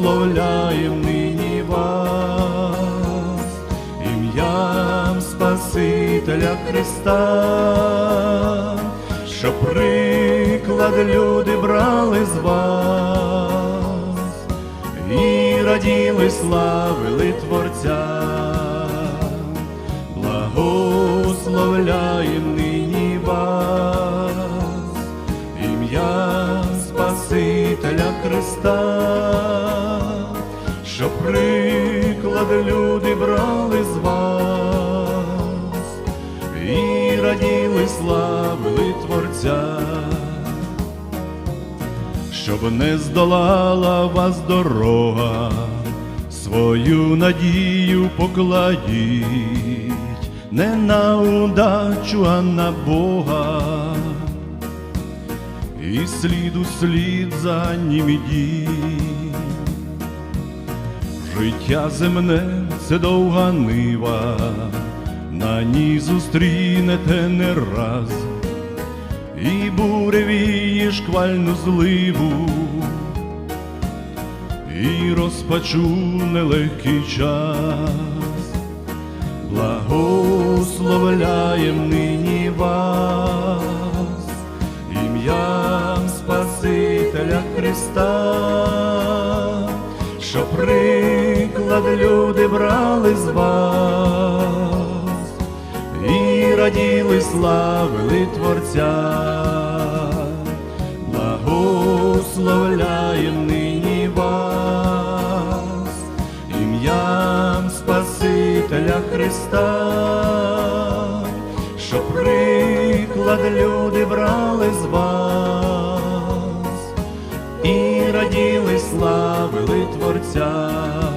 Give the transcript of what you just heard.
благословляєм нині вас, ім'ям Спасителя Христа, що приклад люди брали з вас. І раділи, славили Творця, благословляєм нині вас, ім'я Спасителя Христа, що приклад люди брали з вас і раділи, славили Творця щоб не здолала вас дорога, свою надію покладіть не на удачу, а на Бога, і слід у слід за ним ідіть. Життя земне це довга нива, на ній зустрінете не раз. І буревіє шквальну зливу, і розпачу нелегкий час, благословляєм нині вас, ім'ям Спасителя Христа, що приклад люди брали з вас. І раділи, славили Творця, благословляєм нині вас, ім'ям Спасителя Христа, що приклад люди брали з вас. І раділи, славили Творця.